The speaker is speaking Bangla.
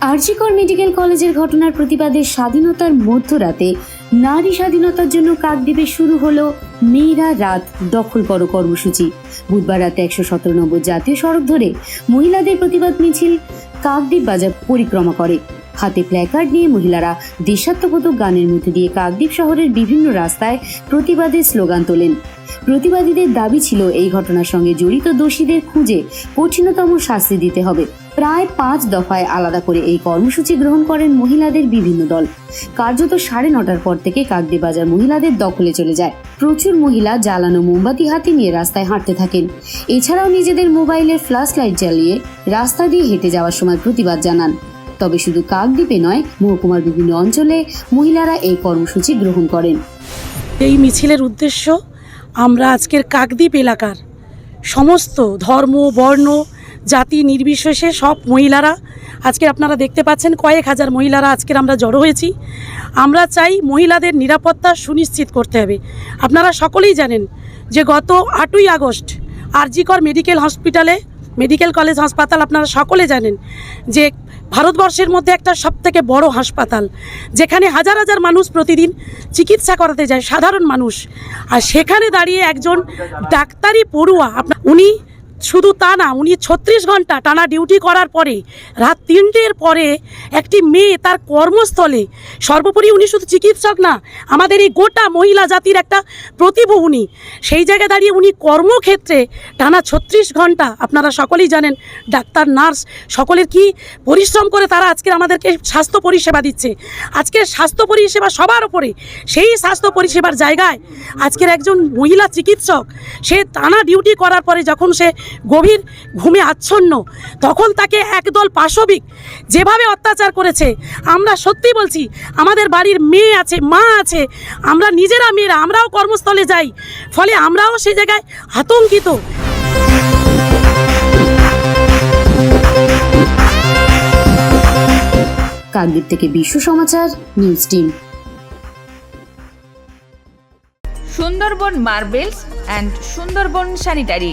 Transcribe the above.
আরজিকর মেডিকেল কলেজের ঘটনার প্রতিবাদে স্বাধীনতার মধ্যরাতে নারী স্বাধীনতার জন্য কাকদ্বীপে শুরু হলো মেয়েরা রাত দখল করো কর্মসূচি। বুধবার রাতে একশো সতেরো নম্বর জাতীয় সড়ক ধরে মহিলাদের প্রতিবাদ মিছিল কাকদ্বীপ বাজার পরিক্রমা করে। হাতে প্ল্যাকার্ড নিয়ে মহিলারা দেশাত্মবোধক গানের মধ্যে দিয়ে কাকদ্বীপ শহরের বিভিন্ন রাস্তায় প্রতিবাদের স্লোগান তোলেন। প্রতিবাদীদের দাবি ছিল এই ঘটনার সঙ্গে জড়িত দোষীদের খুঁজে কঠিনতম শাস্তি দিতে হবে। প্রায় পাঁচ দফায় আলাদা করে এই কর্মসূচি গ্রহণ করেন মহিলাদের বিভিন্ন দল। কার্যত সাড়ে নটার পর থেকে কাকদি বাজার মহিলাদের দখলে চলে যায়। প্রচুর মহিলা জ্বালানো মোমবাতি হাতে নিয়ে রাস্তায় হাঁটতে থাকেন। এছাড়াও নিজেদের মোবাইলের ফ্ল্যাশ লাইট জ্বালিয়ে রাস্তা দিয়ে হেঁটে যাওয়ার সময় প্রতিবাদ জানান। তবে শুধু কাকদ্বীপে নয়, মহকুমার বিভিন্ন অঞ্চলে মহিলারা এই কর্মসূচি গ্রহণ করেন। এই মিছিলের উদ্দেশ্য আমরা আজকের কাকদ্বীপ এলাকার সমস্ত ধর্ম, বর্ণ জাতি নির্বিশেষে সব মহিলারা, আজকে আপনারা দেখতে পাচ্ছেন কয়েক হাজার মহিলারা আজকের আমরা জড়ো হয়েছি। আমরা চাই মহিলাদের নিরাপত্তা সুনিশ্চিত করতে হবে। আপনারা সকলেই জানেন যে গত আটই আগস্ট আরজিকর মেডিকেল হসপিটালে, মেডিকেল কলেজ হাসপাতাল আপনারা সকলে জানেন যে ভারতবর্ষের মধ্যে একটা সবথেকে বড় হাসপাতাল, যেখানে হাজার হাজার মানুষ প্রতিদিন চিকিৎসা করাতে যায়, সাধারণ মানুষ। আর সেখানে দাঁড়িয়ে একজন ডাক্তারি পড়ুয়া উনি শুধু তা না, উনি ছত্রিশ ঘণ্টা টানা ডিউটি করার পরে, রাত তিনটের পরে একটি মেয়ে তার কর্মস্থলে, সর্বোপরি উনি শুধু চিকিৎসক না, আমাদের এই গোটা মহিলা জাতির একটা প্রতিভা উনি। সেই জায়গায় দাঁড়িয়ে উনি কর্মক্ষেত্রে টানা ছত্রিশ ঘণ্টা, আপনারা সকলেই জানেন, ডাক্তার, নার্স, সকলের কি পরিশ্রম করে তারা আজকে আমাদেরকে স্বাস্থ্য পরিষেবা দিচ্ছে। আজকের স্বাস্থ্য পরিষেবা সবার ওপরে সেই স্বাস্থ্য পরিষেবার জায়গায় আজকের একজন মহিলা চিকিৎসক, সে টানা ডিউটি করার পরে যখন সে গভীর ঘুমে আচ্ছন্ন। তখন তাকে একদল পাশবিক যেভাবে অত্যাচার করেছে আমরা সত্যি বলছি আমাদের বাড়ির মেয়ে আছে মা আছে আমরা নিজেরা মেয়েরা আমরাও কর্মস্থলে যাই ফলে আমরাও সে জায়গায় আতঙ্কিত। কাকদ্বীপ থেকে Biswa Samachar news team. Sundarban marbles and Sundarban sanitary.